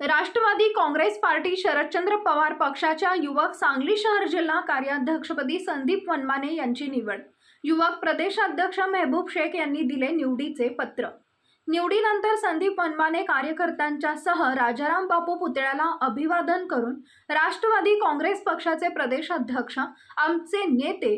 Rashtrawadi Congress party Sharadchandra Pawar पक्षाच्या युवक सांगली शहर जिल्हा कार्याध्यक्षपदी संदीप वनमाने यांची निवड. युवक प्रदेशाध्यक्ष मेहबूब शेख यांनी दिले निवडीचे पत्र. निवडीनंतर संदीप वनमाने कार्यकर्त्यांच्या सह राजाराम बापू पुतळ्याला अभिवादन करून राष्ट्रवादी काँग्रेस पक्षाचे प्रदेशाध्यक्ष आमचे नेते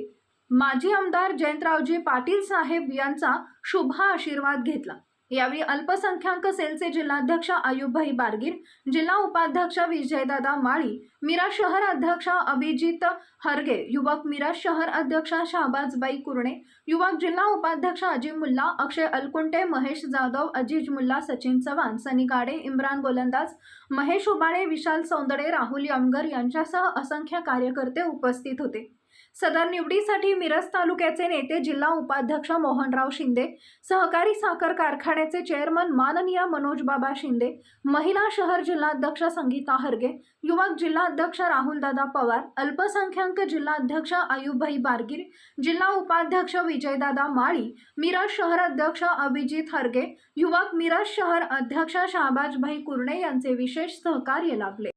माजी आमदार जयंतरावजी पाटील साहेब यांचा शुभ आशीर्वाद घेतला. यावेळी अल्पसंख्याक सेलचे जिल्हाध्यक्ष आयुबभाई बारगीर जिल्हा उपाध्यक्ष विजयदादा माळी मिरा शहर अध्यक्ष अभिजित हरगे युवक मिरा शहर अध्यक्ष शहबाजबाई कुरणे युवक जिल्हा उपाध्यक्ष अजिम मुल्ला अक्षय अलकुंटे महेश जाधव अजिज मुल्ला सचिन चव्हाण सनी गाडे इम्रान गोलंदाज महेश उबाळे विशाल सौंदडे राहुल यमगर यांच्यासह असंख्य कार्यकर्ते उपस्थित होते. सदर निवडीसाठी मिरज तालुक्याचे नेते जिल्हा उपाध्यक्ष मोहनराव शिंदे सहकारी साखर कारखान्याचे चेअरमन माननीय मनोजबाबा शिंदे महिला शहर जिल्हाध्यक्ष संगीता हरगे युवक जिल्हाध्यक्ष राहुलदादा पवार अल्पसंख्याक जिल्हाध्यक्ष आयुबभाई बारगीर जिल्हा उपाध्यक्ष विजयदादा माळी मिरज शहर अध्यक्ष अभिजित हरगे युवक मिरज शहर अध्यक्ष शहाबाजभाई कुर्णे यांचे विशेष सहकार्य लाभले.